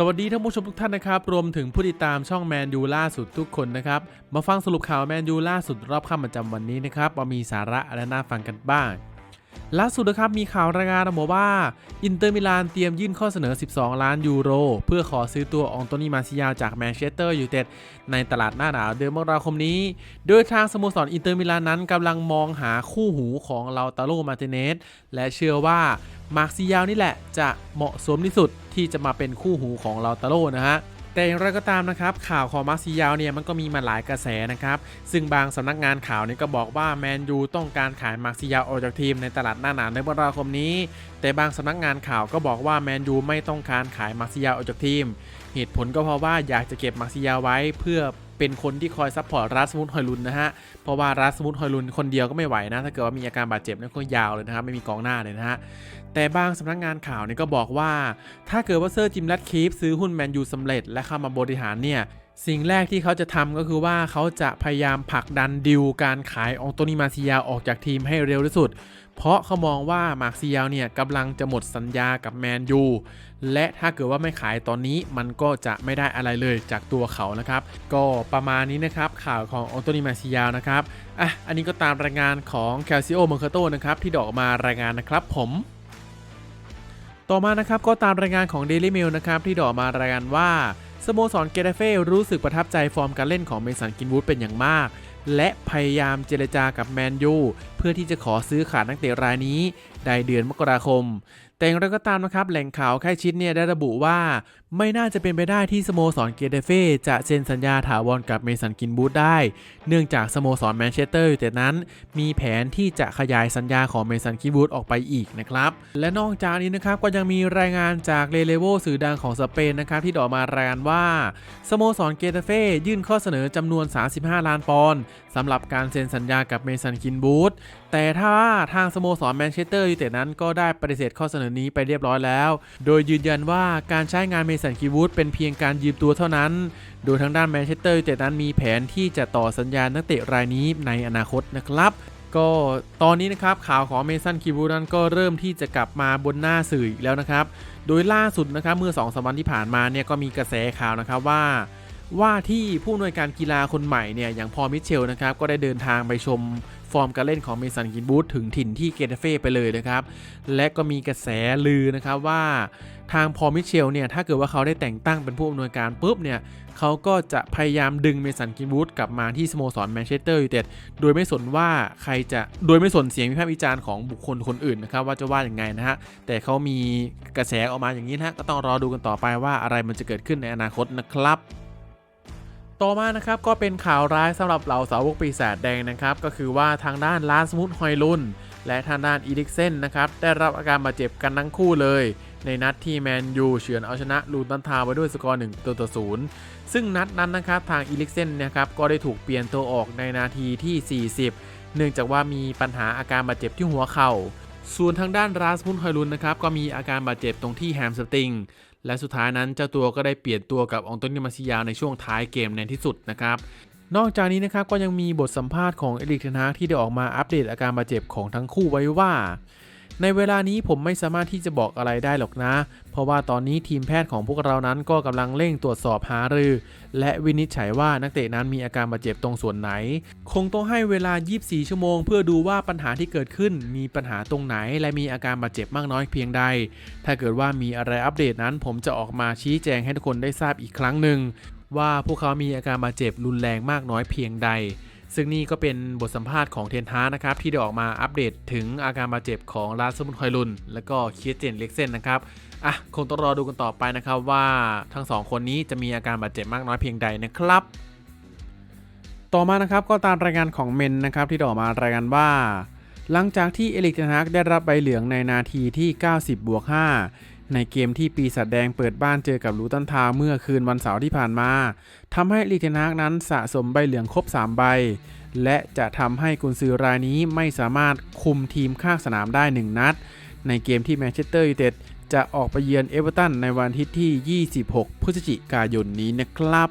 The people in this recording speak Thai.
สวัสดีท่านผู้ชมทุกท่านนะครับ รวมถึงผู้ติดตามช่องแมนยูล่าสุดทุกคนนะครับ มาฟังสรุปข่าวแมนยูล่าสุดรอบค่ำประจำวันนี้นะครับว่ามีสาระและน่าฟังกันบ้าง ล่าสุดนะครับมีข่าวรายงานมาว่า อินเตอร์มิลานเตรียมยื่นข้อเสนอ 12 ล้านยูโร เพื่อขอซื้อตัวองโตนีมาซิยาจากแมนเชสเตอร์ยูไนเต็ดในตลาดหน้าหนาวเดือนมกราคมนี้ โดยทางสโมสรอินเตอร์มิลานนั้นกำลังมองหาคู่หูของลาตาโรมาร์ติเนส และเชื่อว่ามาร์ซิยานี่แหละจะเหมาะสมที่สุดที่จะมาเป็นคู่หูของลาตาโรนะฮะ แต่อย่างไรก็ตามนะครับข่าวของมาร์ซิยาวเนี่ยมันก็มีมาหลายกระแสนะครับซึ่งบางสำนักงานข่าวเนี่ยก็บอกว่าแมนยูต้องการขายมาร์ซิยาวออกจากทีมในตลาดหน้าหนาวในมกราคมนี้ แต่บางสำนักงานข่าวก็บอกว่าแมนยูไม่ต้องการขายมาร์ซิยาวออกจากทีม เหตุผลก็เพราะว่าอยากจะเก็บมาร์ซิยาวไว้เพื่อ เป็นคนที่คอยซัพพอร์ตรัสมุดฮอยลุนนะฮะ เพราะว่ารัสมุดฮอยลุนคนเดียวก็ไม่ไหวนะ ถ้าเกิดว่ามีอาการบาดเจ็บนี่ก็ยาวเลยนะครับ ไม่มีกองหน้าเลยนะฮะ แต่บางสำนักงานข่าวเนี่ยก็บอกว่า ถ้าเกิดว่าเซอร์จิมแรดคีฟซื้อหุ้นแมนยูสำเร็จและเข้ามาบริหารเนี่ย สิ่งแรกที่เขาจะทำก็คือว่าเขาจะพยายามผลักดันดิวการขายองโตนีมาซิยาออกจากทีมให้เร็วที่สุด เพราะเขามองว่ามาร์ซิยาเนี่ยกำลังจะหมดสัญญากับแมนยูและถ้าเกิดว่าไม่ขายตอนนี้มันก็จะไม่ได้อะไรเลยจากตัวเขานะครับ ก็ประมาณนี้นะครับข่าวขององโตนีมาซิยานะครับอะอันนี้ก็ตามรายงานของแคลซิโอเมอร์คาโตนะครับที่ดออกมารายงานนะครับผมต่อมานะครับก็ตามรายงานของ Daily Mail นะครับที่ดอกมารายงานว่า สโมสรเกเรเฟ่รู้สึกประทับใจฟอร์มการเล่นของเมสันกินวูดเป็นอย่างมาก และพยายามเจรจากับแมนยูเพื่อที่จะขอซื้อขาดนักเตะรายนี้ในเดือนมกราคม แต่อย่างไรก็ตามนะครับ แหล่งข่าวใกล้ชิดเนี่ยได้ระบุว่า ไม่น่าจะเป็นไปได้ที่สโมสรเกเรเฟ่จะเซ็นสัญญาถาวรกับเมสันกินบูธได้ เนื่องจากสโมสรแมนเชสเตอร์อยูไนเต็ดนั้น มีแผนที่จะขยายสัญญาของเมสันกินบูธออกไปอีกนะครับ และนอกจากนี้นะครับก็ยังมีรายงานจากเรเลโวสื่อดังของสเปนนะครับที่ดออกมารายงานว่าสโมสรเกเตเฟ่ยื่นข้อเสนอจำนวน 35 ล้านปอนด์สำหรับการเซ็นสัญญากับเมสันกินบูธแต่ถ้าทางสโมสรแมนเชสเตอร์ยูไนเต็ดนั้นก็ได้ปฏิเสธข้อเสนอนี้ไปเรียบร้อยแล้ว โดยยืนยันว่าการใช้งานเมสันกินบูธเป็นเพียงการยืมตัวเท่านั้น โดยทางด้านแมนเชสเตอร์ยูไนเต็ดนั้นมีแผนที่จะต่อสัญญานักเตะรายนี้ในอนาคตนะครับก็ตอนนี้นะครับข่าวของเมสันคิบูนั้นก็เริ่มที่จะกลับมาบนหน้าสื่ออีกแล้วนะครับ โดยล่าสุดนะครับเมื่อ2อสวันที่ผ่านมาเนี่ยก็มีกระแสข่าวนะครับว่า ว่าที่ผู้อำนวยการกีฬาคนใหม่เนี่ยอย่างพอลมิเชลนะครับก็ได้เดินทางไปชม ฟอร์มการเล่นของเมสันกินบูธถึงถิ่นที่เกเตเฟ่ไปเลยนะครับ และก็มีกระแสลือนะครับว่าทางพอลมิเชลเนี่ยถ้าเกิดว่าเขาได้แต่งตั้งเป็นผู้อำนวยการปุ๊บเนี่ยเขาก็จะพยายามดึงเมสันกินบูธกลับมาที่สโมสรแมนเชสเตอร์ยูไนเต็ดโดยไม่สนว่าใครจะโดยไม่สนเสียงวิพากษ์วิจารณ์ของบุคคลคนอื่นนะครับว่าจะว่าอย่างไงนะฮะแต่เขามีกระแสออกมาอย่างนี้นะก็ต้องรอดูกันต่อไปว่าอะไรมันจะเกิดขึ้นในอนาคตนะครับ ต่อมานะครับก็เป็นข่าวร้ายสำหรับเหล่าสาวกปีศาจแดงนะครับ ก็คือว่าทางด้านลานสมุทฮอยลุนและทางด้านอีดิกเซนนะครับได้รับอาการบาดเจ็บกันทั้งคู่เลย ในนัดที่แมนยูเฉือนเอาชนะลูตันทาวน์ไปด้วยสกอร์1ตัวต่อ0ซึ่งนัดนั้นนะครับทางอีลิกเซนนะครับก็ได้ถูกเปลี่ยนตัวออกในนาทีที่ 40 เนื่องจากว่ามีปัญหาอาการบาดเจ็บที่หัวเข่าส่วนทางด้านราสมุนฮอยลุนนะครับก็มีอาการบาดเจ็บตรงที่แฮมสตริง และสุดท้ายนั้นเจ้าตัวก็ได้เปลี่ยนตัวกับองโตนิมาซิยาในช่วงท้ายเกมในที่สุดนะครับ นอกจากนี้นะครับก็ยังมีบทสัมภาษณ์ของเอริกเทนฮากที่ได้ออกมาอัปเดตอาการบาดเจ็บของทั้งคู่ไว้ว่า ในเวลานี้ผมไม่สามารถที่จะบอกอะไรได้หรอกนะ เพราะว่าตอนนี้ทีมแพทย์ของพวกเรานั้นก็กำลังเร่งตรวจสอบหารือ และวินิจฉัยว่านักเตะนั้นมีอาการบาดเจ็บตรงส่วนไหน คงต้องให้เวลา 24 ชั่วโมง เพื่อดูว่าปัญหาที่เกิดขึ้นมีปัญหาตรงไหน และมีอาการบาดเจ็บมากน้อยเพียงใด ถ้าเกิดว่ามีอะไรอัปเดตนั้น ผมจะออกมาชี้แจงให้ทุกคนได้ทราบอีกครั้งหนึ่งว่าพวกเขามีอาการบาดเจ็บรุนแรงมากน้อยเพียงใด ซึ่งนี่ก็เป็นบทสัมภาษณ์ของเทนฮาร์นะครับ ที่ได้ออกมาอัปเดตถึงอาการบาดเจ็บของลาสมุนคอยลุน และก็เคียเจนเล็กเซนนะครับอะคงต้องรอดูกันต่อไปนะครับว่าทั้งสองคนนี้จะมีอาการบาดเจ็บมากน้อยเพียงใดนะครับ ต่อมานะครับก็ตามรายงานของเมนนะครับที่ได้ออกมารายงานว่าหลังจากที่เอลิกเทนฮากได้รับใบเหลืองในนาทีที่ 90บวก5 ในเกมที่ปีศาจแดงเปิดบ้านเจอกับลูตันทาวเมื่อคืนวันเสาร์ที่ผ่านมาทำให้ลีเทนากนั้นสะสมใบเหลืองครบ 3 ใบ และจะทำให้กุนซือรายนี้ไม่สามารถคุมทีมข้างสนามได้ 1 นัด ในเกมที่แมนเชสเตอร์ยูไนเต็ดจะออกไปเยือนเอเวอร์ตันในวันอาทิตย์ที่ 26 พฤศจิกายนนี้นะครับ